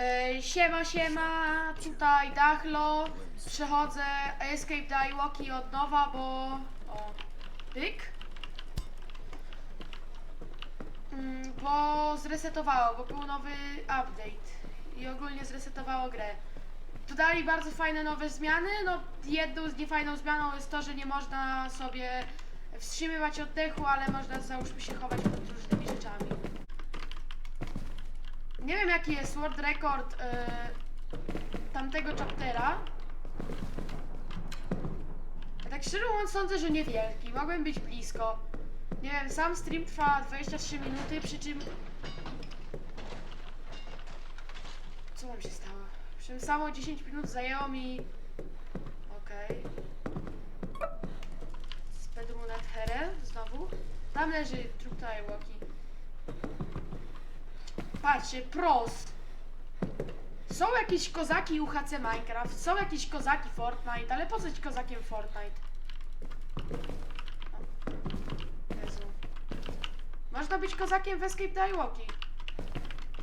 E, siema, siema, tutaj Dachlo, przechodzę Escape Die Walkie od nowa, bo... O, pyk. Mm, bo zresetowało, bo był nowy update i ogólnie zresetowało grę. Dodali bardzo fajne nowe zmiany, no jedną z niefajną zmianą jest to, że nie można sobie wstrzymywać oddechu, ale można załóżmy się chować pod różnymi. Nie wiem jaki jest world record e, tamtego chaptera. Ja tak szczerze mówiąc sądzę, że niewielki. Mogłem być blisko. Nie wiem, sam stream trwa 23 minuty, przy czym... Co wam się stało? Przy czym samo 10 minut zajęło mi... Okej. Spedru nad Here, znowu. Tam leży trup Walkie. Patrzcie, pros. Są jakieś kozaki UHC Minecraft, są jakieś kozaki Fortnite, ale po co kozakiem Fortnite? Jezu. Można być kozakiem w Escape Walkie.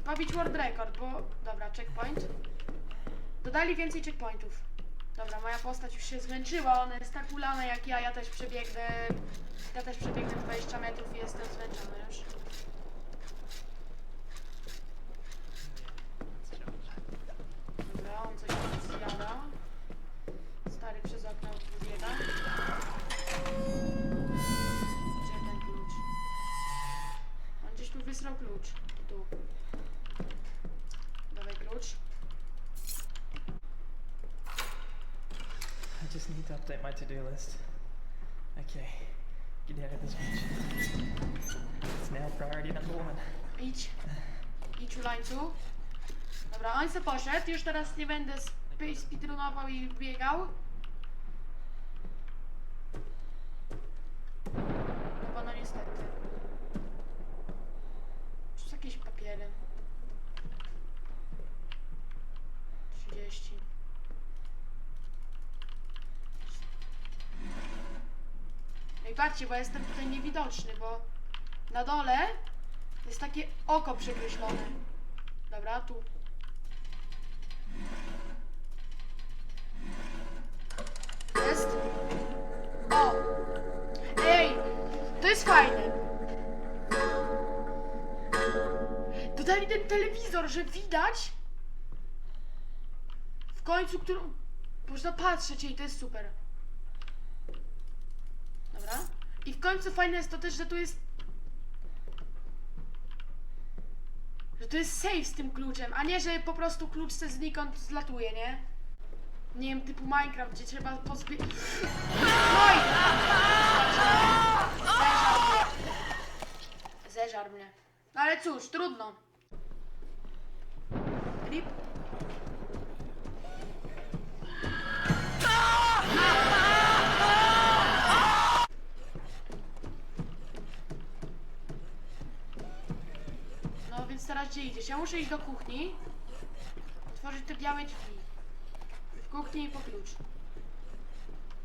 Pobić world record, bo... Dobra, checkpoint. Dodali więcej checkpointów. Dobra, moja postać już się zmęczyła, ona jest tak ulana jak ja, ja też przebiegnę... Ja też przebiegnę 20 metrów i jestem zmęczony już. Just need to update my to-do list. Okay, get out of this beach. It's now priority number one. Idź. Idź ulańcu. Dobra, on se poszedł. Już teraz nie będę sp- speedrunował i biegał. Bo no niestety. Patrzcie, bo jestem tutaj niewidoczny, bo na dole jest takie oko przekreślone. Dobra, tu. Jest. O! Ej! To jest fajne. Dodali ten telewizor, że widać w końcu, którą można patrzeć i to jest super. Dobra. I w końcu fajne jest to też, że tu jest Że to jest safe z tym kluczem, a nie, że po prostu klucz se znikąd zlatuje, nie? Nie wiem, typu Minecraft, gdzie trzeba pozbie... Oj! Zeżar mnie. Mnie. No ale cóż, trudno. Rip. Więc teraz gdzie idziesz? Ja muszę iść do kuchni. Otworzyć te białe drzwi. W kuchni i po klucz.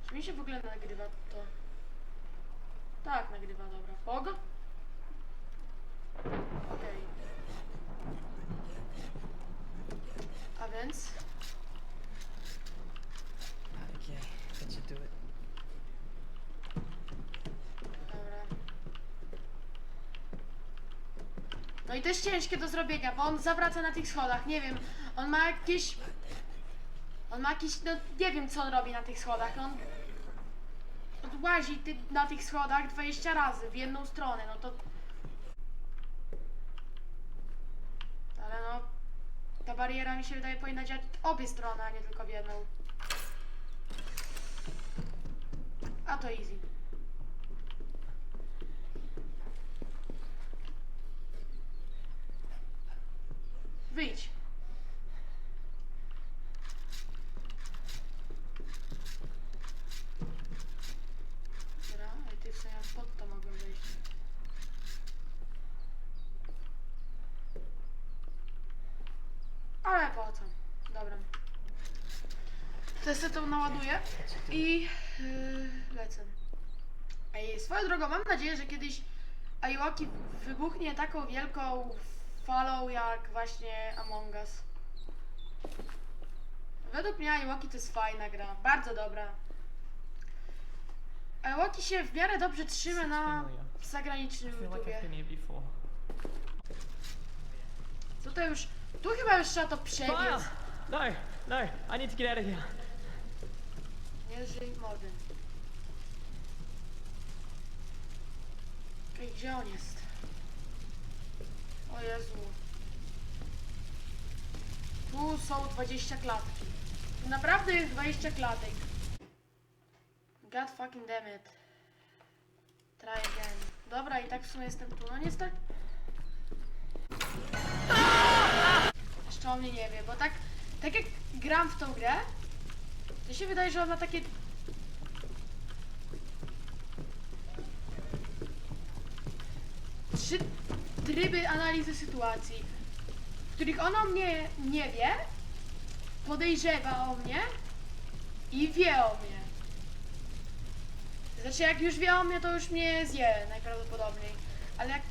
Czy mi się w ogóle nagrywa to? Tak, nagrywa, dobra. Pog? Okej. A więc? Okay, that should do it. Dobra. No i to jest ciężkie do zrobienia, bo on zawraca na tych schodach, nie wiem, on ma jakieś... On ma jakieś, no nie wiem co on robi na tych schodach, on... on łazi ty, na tych schodach 20 razy w jedną stronę, no to... Ale no... Ta bariera mi się wydaje powinna działać w obie strony, a nie tylko w jedną. A to easy. Wyjdź. Dobra, ale ty w sumie pod to mogłem wejść. Ale po co? Dobra. Testy to naładuję i yy, lecę. Ej, swoją drogą, mam nadzieję, że kiedyś Aiwaki wybuchnie taką wielką falą jak właśnie Among Us. Według mnie Iwoki to jest fajna gra, bardzo dobra. Iwoki się w miarę dobrze trzyma na zagranicznym YouTubie. Tutaj już, tu chyba już trzeba to przebiec. No, no, I need to get out of here. Nie żyj mody. Okej, gdzie on jest? O Jezu. Tu są 20 klatki. Tu naprawdę jest 20 klatek. God fucking damn it. Try again. Dobra, i tak w sumie jestem tu. No niestety... Jeszcze o mnie nie wie, bo tak, tak jak gram w tą grę, to się wydaje, że on ma takie... Trzy tryby analizy sytuacji, w których on o mnie nie wie, podejrzewa o mnie i wie o mnie. Znaczy, jak już wie o mnie, to już mnie zje najprawdopodobniej. Ale jak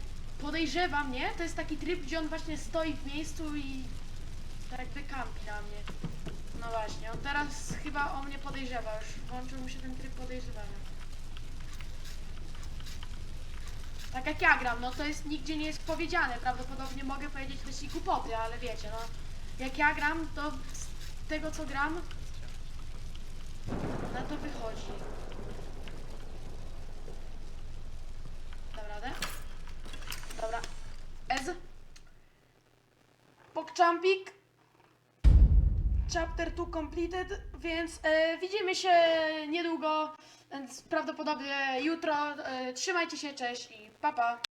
podejrzewa mnie, to jest taki tryb, gdzie on właśnie stoi w miejscu i tak kampi na mnie. No właśnie, on teraz chyba o mnie podejrzewa, już włączył mu się ten tryb podejrzewania. Tak jak ja gram, no to jest nigdzie nie jest powiedziane, prawdopodobnie mogę powiedzieć też i głupoty, ale wiecie, no. Jak ja gram, to z tego co gram, na to wychodzi. Dam radę? Dobra. Ez. Pokczampik. Chapter 2 completed, więc e, widzimy się niedługo, więc prawdopodobnie jutro. E, trzymajcie się, cześć i pa pa.